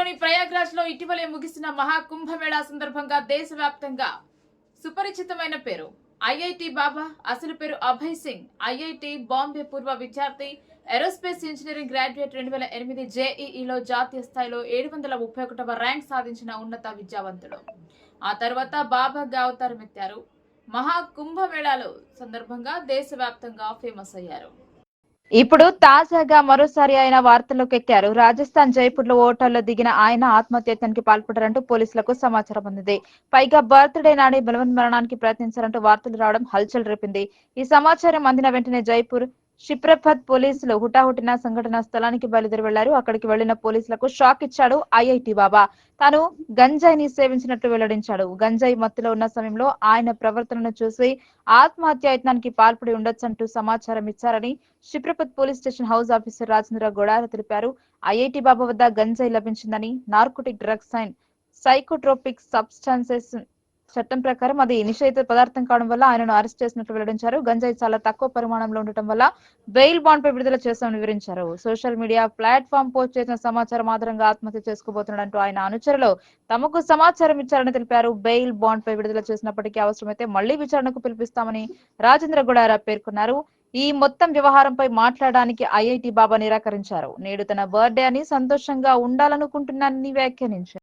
ఆంధ్రప్రదేశ్లోని ప్రయాగ్రాజ్లో ఇటీవలే ముగిసిన మహాకుంభమేళా సందర్భంగా దేశవ్యాప్తంగా సుపరిచితమైన పేరు. ఐఐటి బాబా అసలు పేరు అభయ్ సింగ్. ఐఐటి బాంబే పూర్వ విద్యార్థి ఏరోస్పేస్ ఇంజనీరింగ్ గ్రాడ్యుయేట్ రెండు వేల ఎనిమిది జేఈఈలో జాతీయ స్థాయిలో ఏడు వందల ముప్పై ఒకటవ ర్యాంక్ సాధించిన ఉన్నత విద్యావంతుడు. ఆ తర్వాత బాబాగా అవతారమెత్తారు మహాకుంభమేళాలో సందర్భంగా దేశవ్యాప్తంగా ఫేమస్ అయ్యారు. ఇప్పుడు తాజాగా మరోసారి ఆయన వార్తల్లోకి ఎక్కారు. రాజస్థాన్ జైపూర్లో ఓటర్లో దిగిన ఆయన ఆత్మహత్యత్నానికి పాల్పడ్డారంటూ పోలీసులకు సమాచారం అందింది. పైగా బర్త్డే నాడే బలవన్ మరణానికి ప్రయత్నించారంటూ వార్తలు రావడం హల్చల్ రేపింది. ఈ సమాచారం అందిన వెంటనే జైపూర్ షిప్రపత్ పోలీసులు హుటాహుటిన సంఘటన స్థలానికి బయలుదేరి వెళ్ళారు. అక్కడికి వెళ్ళిన పోలీసులకు షాక్ ఇచ్చాడు ఐఐటి బాబా. తాను గంజాయిని సేవించినట్లు వెల్లడించాడు. గంజాయి మత్తులో ఉన్న సమయంలో ఆయన ప్రవర్తనను చూసి ఆత్మహత్య యత్నానికి పాల్పడి ఉండొచ్చంటూ సమాచారం ఇచ్చారని Shiprapath police station house officer Rajendra Godara తెలిపారు. ఐఐటి బాబా వద్ద గంజాయి లభించిందని narcotic drugs and psychotropic substances చట్టం ప్రకారం అది నిషేధిత పదార్థం కావడం వల్ల ఆయనను అరెస్ట్ చేసినట్లు వెల్లడించారు. గంజాయి చాలా తక్కువ పరిమాణంలో ఉండటం వల్ల బెయిల్ బాండ్ పై విడుదల చేస్తామని వివరించారు. సోషల్ మీడియా ప్లాట్ఫామ్ పోస్ట్ చేసిన సమాచారం ఆధారంగా ఆత్మహత్య చేసుకోబోతున్నాడంటూ ఆయన అనుచరులు తమకు సమాచారం ఇచ్చారని తెలిపారు. బెయిల్ బాండ్ పై విడుదల చేసినప్పటికీ అవసరమైతే మళ్ళీ విచారణకు పిలిపిస్తామని రాజేంద్ర గుడారా పేర్కొన్నారు. ఈ మొత్తం వ్యవహారంపై మాట్లాడడానికి ఐఐటి బాబా నిరాకరించారు. నేడు తన బర్త్డే అని సంతోషంగా ఉండాలనుకుంటున్నానని వ్యాఖ్యానించారు.